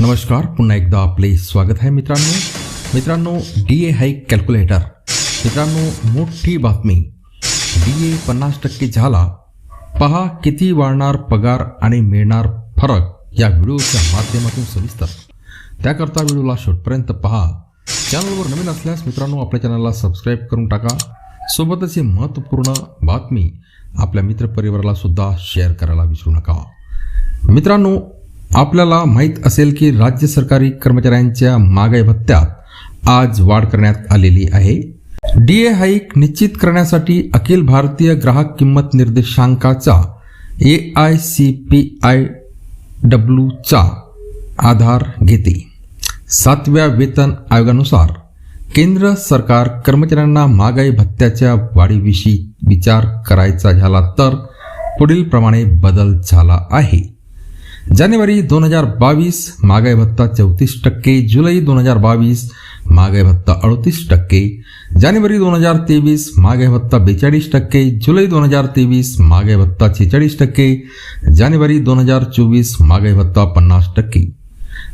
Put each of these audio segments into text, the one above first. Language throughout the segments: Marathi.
नमस्कार पुन्हा एकदा आपले स्वागत आहे मित्रांनो. मित्रांनो डी ए हाईक कॅल्क्युलेटर मित्रांनो मोठी बातमी. डी ए पन्नास टक्के झाला. पहा किती वाढणार पगार आणि मिळणार फरक या व्हिडिओच्या माध्यमातून सविस्तर. त्याकरता व्हिडिओला शेवटपर्यंत पहा. चॅनलवर नवीन असल्यास मित्रांनो आपल्या चॅनलला सबस्क्राईब करून टाका. सोबतच ही महत्त्वपूर्ण बातमी आपल्या मित्रपरिवाराला सुद्धा शेअर करायला विसरू नका. मित्रांनो आपल्याला माहीत असेल की राज्य सरकारी कर्मचाऱ्यांच्या महागाई भत्त्यात आज वाढ करण्यात आलेली आहे. डी ए हाईक निश्चित करण्यासाठी अखिल भारतीय ग्राहक किंमत निर्देशांकाचा A I C P I डब्ल्यूचा आधार घेते. सातव्या वेतन आयोगानुसार केंद्र सरकार कर्मचाऱ्यांना महागाई भत्त्याच्या वाढीविषयी विचार करायचा झाला तर पुढील प्रमाणे बदल झाला आहे. जानेवारी दोन हजार बावीस महागाई भत्ता चौतीस टक्के. जुलै दोन हजार बावीस महागाई भत्ता अडतीस टक्के. जानेवारी दोन हजार तेवीस महागाई भत्ता बेचाळीस टक्के. जुलै दोन हजार तेवीस महागाई भत्ता छेचाळीस टक्के. जानेवारी दोन हजार चोवीस महागाई भत्ता पन्नास टक्के.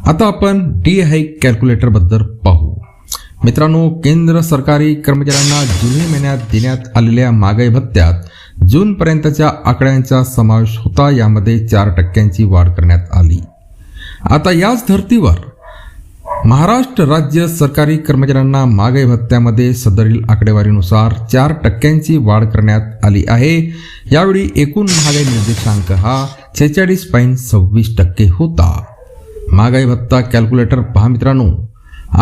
आता आपण डी हाईक कॅल्क्युलेटरबद्दल पाहू. मित्रांनो केंद्र सरकारी कर्मचाऱ्यांना जुलै महिन्यात देण्यात आलेल्या महागाई भत्त्यात जूनपर्यंतच्या आकड्यांचा समावेश होता यामध्ये चार टक्क्यांची वाढ करण्यात आली. आता याच धर्तीवर महाराष्ट्र राज्य सरकारी कर्मचाऱ्यांना मागाई भत्त्यामध्ये सदरील आकडेवारीनुसार चार टक्क्यांची वाढ करण्यात आली आहे. यावेळी एकूण महागाई निर्देशांक हा छेचाळीस पॉईंट सव्वीस टक्के होता. महागाई भत्ता कॅल्क्युलेटर पहा मित्रांनो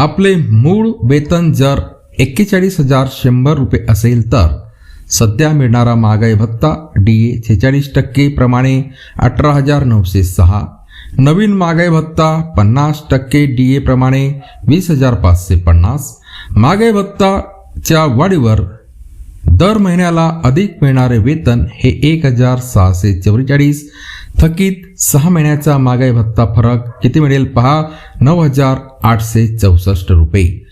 आपले मूळ वेतन जर एक्केचाळीस हजार शंभर रुपये असेल तर सध्या मिळणारा महागाई भत्ता डी ए छेचाळीस टक्के प्रमाणे अठरा हजार नऊशे सहा. नवीन महागाई भत्ता पन्नास टक्के डी ए प्रमाणे वीस हजार पाचशे पन्नास. महागाई भत्ताच्या वाढीवर दर महिन्याला अधिक मिळणारे वेतन हे एक हजार सहाशे चौवेचाळीस थकीत सहा महिन्याचा महागाई भत्ता फरक किती मिळेल पहा? नऊ हजार आठशे चौसष्ट रुपये.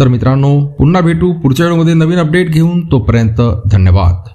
तर मित्रांनो पुन्हा भेटू पुढच्या वेळेमध्ये नवीन अपडेट घेऊन तोपर्यंत धन्यवाद.